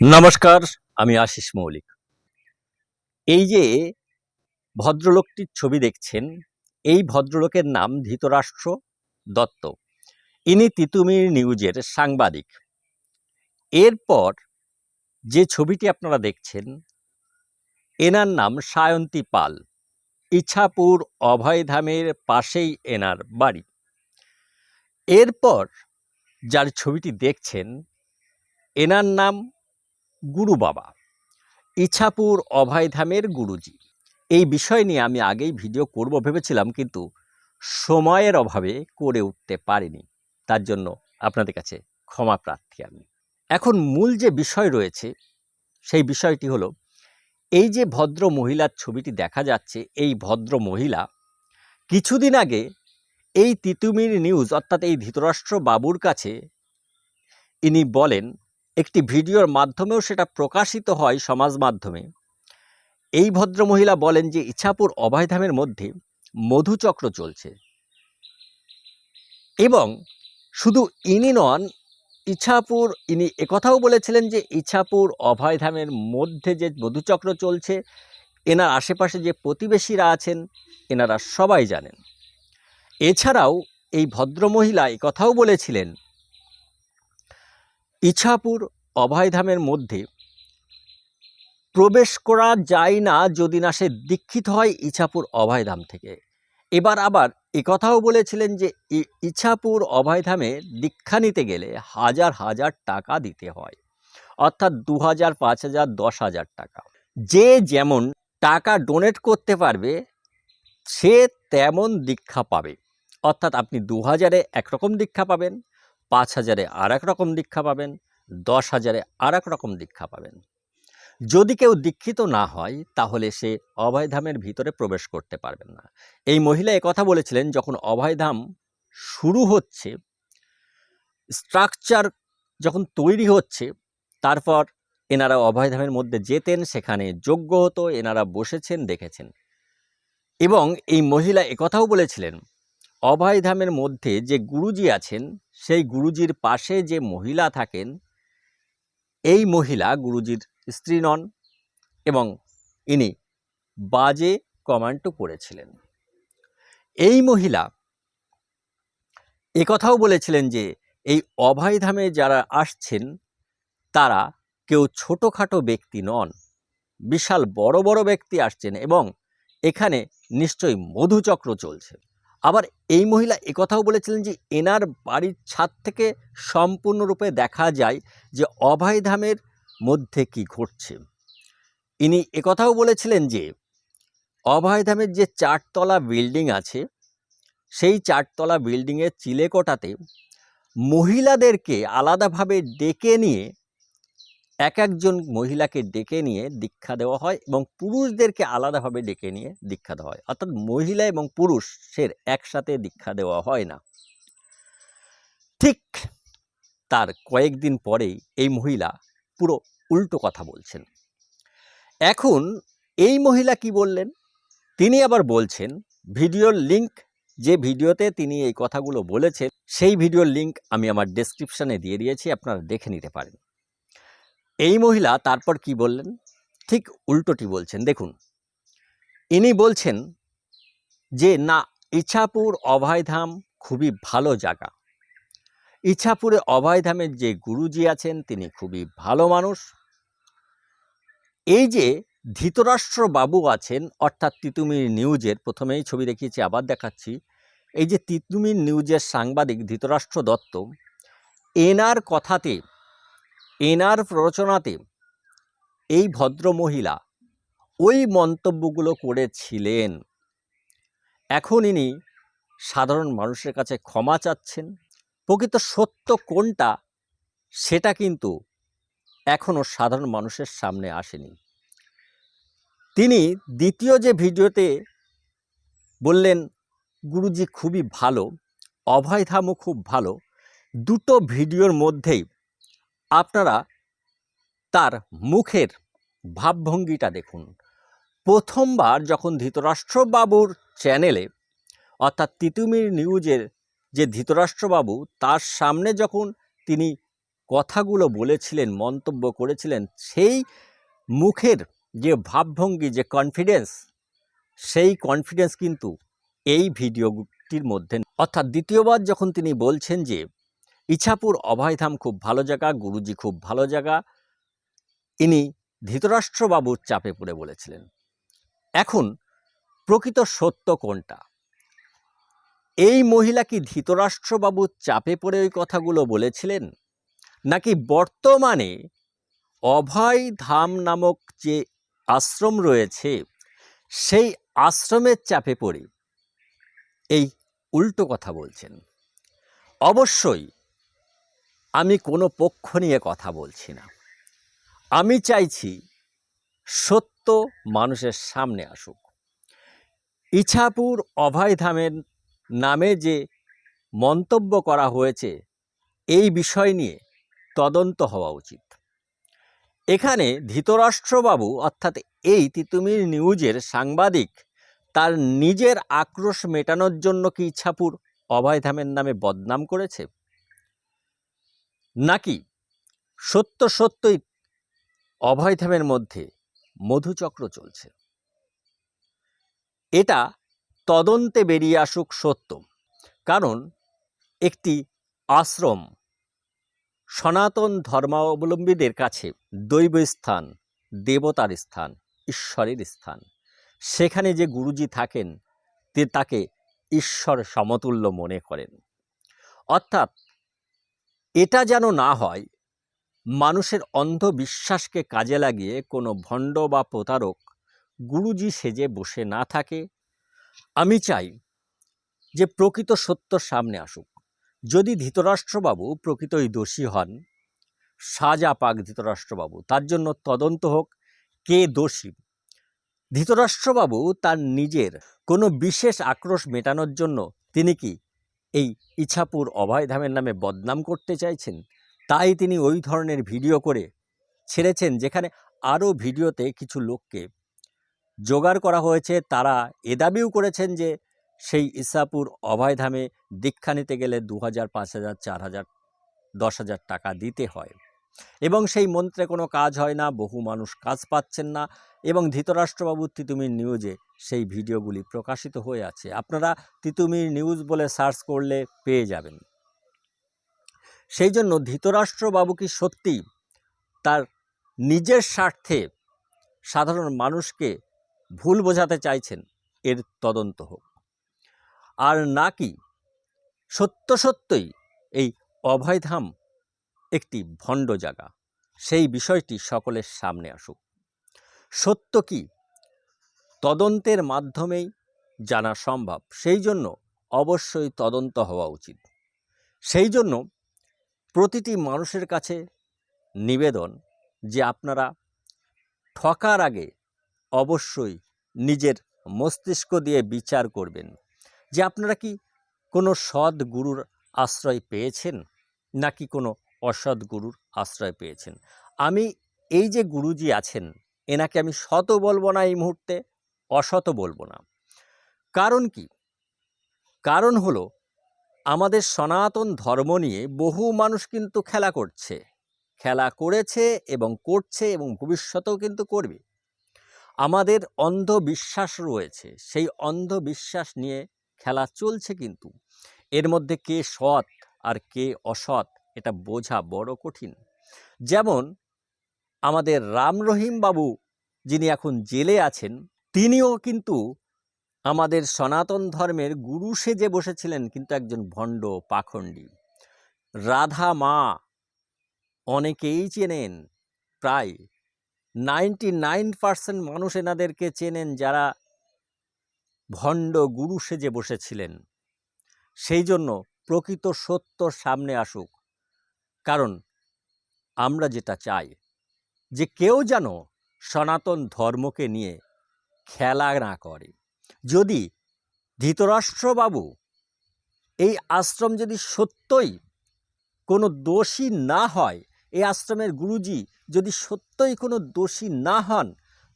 নমস্কার, আমি আশিস মৌলিক। এই যে ভদ্রলোকটির ছবি দেখছেন, এই ভদ্রলোকের নাম ধৃতরাষ্ট্র দত্ত। ইনি তিতুমির নিউজের সাংবাদিক। এরপর যে ছবিটি আপনারা দেখছেন, এনার নাম সায়ন্তী পাল। ইছাপুর অভয়ধামের পাশেই এনার বাড়ি। এরপর যার ছবিটি দেখছেন, এনার নাম গুরু বাবা। ইছাপুর অভয়ধামের গুরুজি। এই বিষয় নিয়ে আমি আগেই ভিডিও করব ভেবেছিলাম, কিন্তু সময়ের অভাবে করে উঠতে পারিনি। তার জন্য আপনাদের কাছে ক্ষমা প্রার্থী আমি। এখন মূল যে বিষয় রয়েছে, সেই বিষয়টি হলো, এই যে ভদ্র মহিলার ছবিটি দেখা যাচ্ছে, এই ভদ্র মহিলা কিছুদিন আগে এই তিতুমির নিউজ, অর্থাৎ এই ধৃতরাষ্ট্র বাবুর কাছে, ইনি বলেন একটি ভিডিওর মাধ্যমেও সেটা প্রকাশিত হয় সমাজ মাধ্যমে। এই ভদ্রমহিলা বলেন যে ইছাপুর অভয়ধামের মধ্যে মধুচক্র চলছে। এবং শুধু ইনি নন, ইছাপুর, ইনি একথাও বলেছিলেন যে ইছাপুর অভয়ধামের মধ্যে যে মধুচক্র চলছে, এনার আশেপাশে যে প্রতিবেশীরা আছেন, এনারা সবাই জানেন। এছাড়াও এই ভদ্রমহিলা একথাও বলেছিলেন ইছাপুর অভয়ধামের মধ্যে প্রবেশ করা যায় না যদি না সে দীক্ষিত হয় ইছাপুর অভয়ধাম থেকে। এবার আবার একথাও বলেছিলেন যে ইছাপুর অভয়ধামে দীক্ষা নিতে গেলে হাজার হাজার টাকা দিতে হয়। অর্থাৎ দু হাজার, পাঁচ হাজার, দশ হাজার টাকা। যে যেমন টাকা ডোনেট করতে পারবে, সে তেমন দীক্ষা পাবে। অর্থাৎ আপনি দু হাজারে একরকম দীক্ষা পাবেন। পাঁচ হাজারে আর এক রকম দীক্ষা পাবেন, দশ হাজারে আর এক রকম দীক্ষা পাবেন। যদি কেউ দীক্ষিত না হয়, তাহলে সে অভয়ধামের ভিতরে প্রবেশ করতে পারবেন না। এই মহিলা কথা বলেছিলেন, যখন অভয়ধাম শুরু হচ্ছে, স্ট্রাকচার যখন তৈরি হচ্ছে, তারপর এনারা অভয়ধামের মধ্যে যেতেন, সেখানে যোগ্য হতো, এনারা বসেছেন, দেখেছেন। এবং এই মহিলা একথাও বলেছিলেন অভয়ধামের মধ্যে যে গুরুজি আছেন, সেই গুরুজির পাশে যে মহিলা থাকেন, এই মহিলা গুরুজির স্ত্রী নন এবং ইনি বাজে কমান্ডও করেছিলেন। এই মহিলা একথাও বলেছিলেন যে, এই অভয়ধামে যারা আসছেন, তারা কেউ ছোটোখাটো ব্যক্তি নন। বিশাল বড় বড় ব্যক্তি আসছেন এবং এখানে নিশ্চয়ই মধুচক্র চলছে। আবার এই মহিলা একথাও বলেছিলেন যে এনার বাড়ির ছাদ থেকে সম্পূর্ণরূপে দেখা যায় যে অভয়ধামের মধ্যে কি ঘটছে। ইনি একথাও বলেছিলেন যে অভয়ধামের যে চারতলা বিল্ডিং আছে, সেই চারতলা বিল্ডিংয়ের চিলেকোটাতে মহিলাদেরকে আলাদাভাবে ডেকে নিয়ে এক একজন মহিলাকে ডেকে নিয়ে দীক্ষা দেওয়া হয় এবং পুরুষদেরকে আলাদাভাবে ডেকে নিয়ে দীক্ষা দেওয়া হয়। অর্থাৎ মহিলা এবং পুরুষের একসাথে দীক্ষা দেওয়া হয় না। ঠিক তার কয়েকদিন পরেই এই মহিলা পুরো উল্টো কথা বলছেন। এখন এই মহিলা কি বললেন? তিনি আবার বলছেন, ভিডিওর লিংক যে ভিডিওতে তিনি এই কথাগুলো বলেছেন, সেই ভিডিওর লিংক আমি আমার ডেসক্রিপশানে দিয়ে দিয়েছি, আপনারা দেখে নিতে পারেন। এই মহিলা তারপর কি বললেন? ঠিক উল্টোটি বলছেন, দেখুন। ইনি বলছেন যে, না, ইছাপুর অভয়ধাম খুবই ভালো জায়গা। ইছাপুরে অভয়ধামের যে গুরুজি আছেন, তিনি খুবই ভালো মানুষ। এই যে ধৃতরাষ্ট্র বাবু আছেন, অর্থাৎ তিতুমির নিউজের, প্রথমেই ছবি দেখিয়েছি, আবার দেখাচ্ছি, এই যে তিতুমির নিউজের সাংবাদিক ধৃতরাষ্ট্র দত্ত, এনার কথাতে এনার প্ররোচনাতে এই ভদ্র মহিলা ওই মন্তব্যগুলো করেছিলেন। এখন ইনি সাধারণ মানুষের কাছে ক্ষমা চাচ্ছেন। প্রকৃত সত্য কোনটা সেটা কিন্তু এখনও সাধারণ মানুষের সামনে আসেনি। তিনি দ্বিতীয় যে ভিডিওতে বললেন, গুরুজি খুবই ভালো অভয়ধামও খুব ভালো। দুটো ভিডিওর মধ্যেই আপনারা তার মুখের ভাবভঙ্গিটা দেখুন। প্রথমবার যখন ধৃতরাষ্ট্রবাবুর চ্যানেলে, অর্থাৎ তিতুমির নিউজের যে ধৃতরাষ্ট্রবাবু, তার সামনে যখন তিনি কথাগুলো বলেছিলেন, মন্তব্য করেছিলেন, সেই মুখের যে ভাবভঙ্গি, যে কনফিডেন্স সেই কনফিডেন্স কিন্তু এই ভিডিওটির মধ্যে, অর্থাৎ দ্বিতীয়বার যখন তিনি বলছেন যে ইছাপুর অভয়ধাম খুব ভালো জায়গা, গুরুজি খুব ভালো জায়গা। ইনি ধৃতরাষ্ট্রবাবুর চাপে পড়ে বলেছিলেন, এখন প্রকৃত সত্য কোনটা? এই মহিলা কি ধৃতরাষ্ট্রবাবুর চাপে পড়ে ওই কথাগুলো বলেছিলেন? নাকি বর্তমানে অভয় ধাম নামক যে আশ্রম রয়েছে, সেই আশ্রমের চাপে পড়ে? এই উল্টো কথা বলছেন। অবশ্যই আমি কোনো পক্ষ নিয়ে কথা বলছি না। আমি চাইছি সত্য মানুষের সামনে আসুক। ইছাপুর অভয়ধামের নামে যে মন্তব্য করা হয়েছে, এই বিষয় নিয়ে তদন্ত হওয়া উচিত। এখানে ধৃতরাষ্ট্রবাবু, অর্থাৎ এই তিতুমির নিউজের সাংবাদিক, তার নিজের আক্রোশ মেটানোর জন্য কি ইছাপুর অভয়ধামের নামে বদনাম করেছে? নাকি সত্য সত্যই অভয়ধামের মধ্যে মধুচক্র চলছে? এটা তদন্তে বেরিয়ে আসুক সত্য, কারণ একটি আশ্রম সনাতন ধর্মাবলম্বীদের কাছে দৈব স্থান, দেবতার স্থান, ঈশ্বরের স্থান। সেখানে যে গুরুজি থাকেন, তে তাকে ঈশ্বর সমতুল্য মনে করেন। অর্থাৎ এটা যেন না হয়, মানুষের অন্ধবিশ্বাসকে কাজে লাগিয়ে কোনো ভণ্ড বা প্রতারক গুরুজি সেজে বসে না থাকে। আমি চাই যে প্রকৃত সত্য সামনে আসুক। যদি ধৃতরাষ্ট্রবাবু প্রকৃতই দোষী হন, সাজা পাক ধৃতরাষ্ট্রবাবু, তার জন্য তদন্ত হোক, কে দোষী? ধৃতরাষ্ট্রবাবু তার নিজের কোনো বিশেষ আক্রোশ মেটানোর জন্য তিনি কি এই ইছাপুর অভয়ধামের নামে বদনাম করতে চাইছেন, তাই তিনি ওই ধরনের ভিডিও করে ছেড়েছেন যেখানে আরও ভিডিওতে কিছু লোককে জোগাড় করা হয়েছে। তারা এ দাবিও করেছেন যে সেই ইসাপুর অভয়ধামে দীক্ষা নিতে গেলে দু হাজার, পাঁচ হাজার, চার হাজার, দশ হাজার টাকা দিতে হয়। এবং সেই মন্ত্রে কোনো কাজ হয় না, বহু মানুষ কাজ পাচ্ছেন না এবং ধৃতরাষ্ট্রবাবুর তিতুমির নিউজে সেই ভিডিওগুলি প্রকাশিত হয়ে আছে। আপনারা তিতুমির নিউজ বলে সার্চ করলে পেয়ে যাবেন। সেই জন্য ধৃতরাষ্ট্রবাবু কি সত্যি তার নিজের স্বার্থে সাধারণ মানুষকে ভুল বোঝাতে চাইছেন? এর তদন্ত হোক। আর নাকি সত্য সত্যই এই অভয়ধাম একটি ভণ্ড জায়গা। সেই বিষয়টি সকলের সামনে আসুক। সত্য কি? তদন্তের মাধ্যমেই জানা সম্ভব। সেই জন্য অবশ্যই তদন্ত হওয়া উচিত। সেই জন্য প্রতিটি মানুষের কাছে নিবেদন যে আপনারা ঠকার আগে অবশ্যই নিজের মস্তিষ্ক দিয়ে বিচার করবেন। যে আপনারা কি কোনো সৎ গুরুর আশ্রয় পেয়েছেন? নাকি কোনো অসৎ গুরুর আশ্রয় পেয়েছেন। আমি এই যে গুরুজি আছেন, এনাকে আমি শত বলব না এই মুহূর্তে অসত বলব না। কারণ কি? কারণ হলো, আমাদের সনাতন ধর্ম নিয়ে বহু মানুষ কিন্তু খেলা করছে। খেলা করেছে এবং করছে এবং ভবিষ্যতেও কিন্তু করবে। আমাদের অন্ধবিশ্বাস রয়েছে, সেই অন্ধবিশ্বাস নিয়ে খেলা চলছে কিন্তু। এর মধ্যে কে সৎ আর কে অসৎ এটা বোঝা বড় কঠিন। যেমন, আমাদের রাম রহিম বাবু যিনি এখন জেলে আছেন, তিনিও কিন্তু আমাদের সনাতন ধর্মের গুরু সেজে বসেছিলেন কিন্তু একজন ভণ্ড পাখণ্ডী। রাধা মা অনেকেই চেনেন, প্রায় নাইনটি নাইন পার্সেন্ট মানুষ এনাদেরকে চেনেন যারা ভণ্ড গুরু সেজে বসেছিলেন। সেই জন্য প্রকৃত সত্য সামনে আসুক। কারণ আমরা যেটা চাই, যে কেউ যেন সনাতন ধর্মকে নিয়ে খেলা না করে। যদি ধৃতরাষ্ট্রবাবু এই আশ্রম যদি সত্যই কোনো দোষী না হয়, এই আশ্রমের গুরুজি যদি সত্যই কোনো দোষী না হন,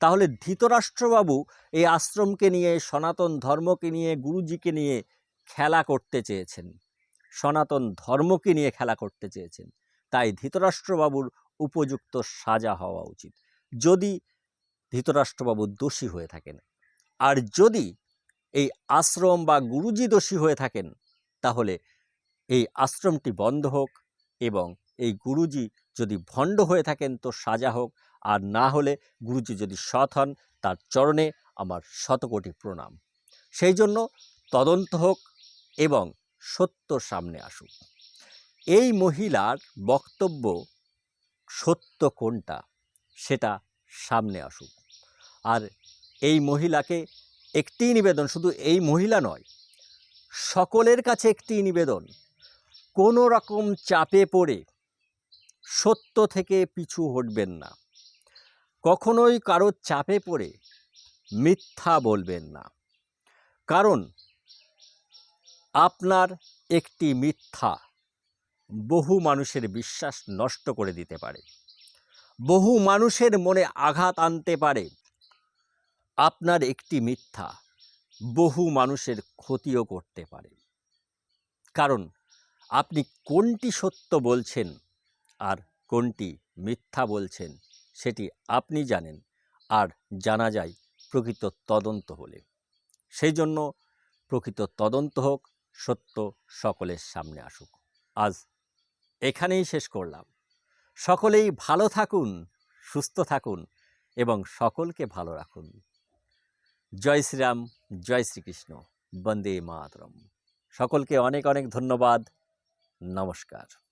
তাহলে ধৃতরাষ্ট্রবাবু এই আশ্রমকে নিয়ে, সনাতন ধর্মকে নিয়ে, গুরুজিকে নিয়ে খেলা করতে চেয়েছেন। সনাতন ধর্মকে নিয়ে খেলা করতে চেয়েছেন। তাই ধৃতরাষ্ট্রবাবুর উপযুক্ত সাজা হওয়া উচিত। যদি ধৃতরাষ্ট্রবাবু দোষী হয়ে থাকেন আর যদি এই আশ্রম বা গুরুজি দোষী হয়ে থাকেন, তাহলে এই আশ্রমটি বন্ধ হোক এবং এই গুরুজি যদি ভণ্ড হয়ে থাকেন তো সাজা হোক। আর না হলে গুরুজি যদি সৎ হন, তার চরণে আমার শতকোটি প্রণাম। সেই জন্য তদন্ত হোক এবং সত্য সামনে আসুক। এই মহিলার বক্তব্য সত্য কোনটা, সেটা সামনে আসুক। আর এই মহিলাকে একটি নিবেদন, শুধু এই মহিলা নয়, সকলের কাছে একটি নিবেদন, কোনো রকম চাপে পড়ে সত্য থেকে পিছু হটবেন না। কখনোই কারও চাপে পড়ে মিথ্যা বলবেন না। কারণ আপনার একটি মিথ্যা বহু মানুষের বিশ্বাস নষ্ট করে দিতে পারে। বহু মানুষের মনে আঘাত আনতে পারে। আপনার একটি মিথ্যা বহু মানুষের ক্ষতিও করতে পারে। কারণ আপনি কোনটি সত্য বলছেন আর কোনটি মিথ্যা বলছেন সেটি আপনি জানেন আর জানা যায় প্রকৃত তদন্ত হলে। সেই জন্য প্রকৃত তদন্ত হোক সত্য সকলের সামনে আসুক। আজ এখানেই শেষ করলাম। সকলেই ভালো থাকুন, সুস্থ থাকুন এবং সকলকে ভালো রাখুন। জয় শ্রীরাম, জয় শ্রীকৃষ্ণ। বন্দে মাতরম। সকলকে অনেক অনেক ধন্যবাদ। নমস্কার।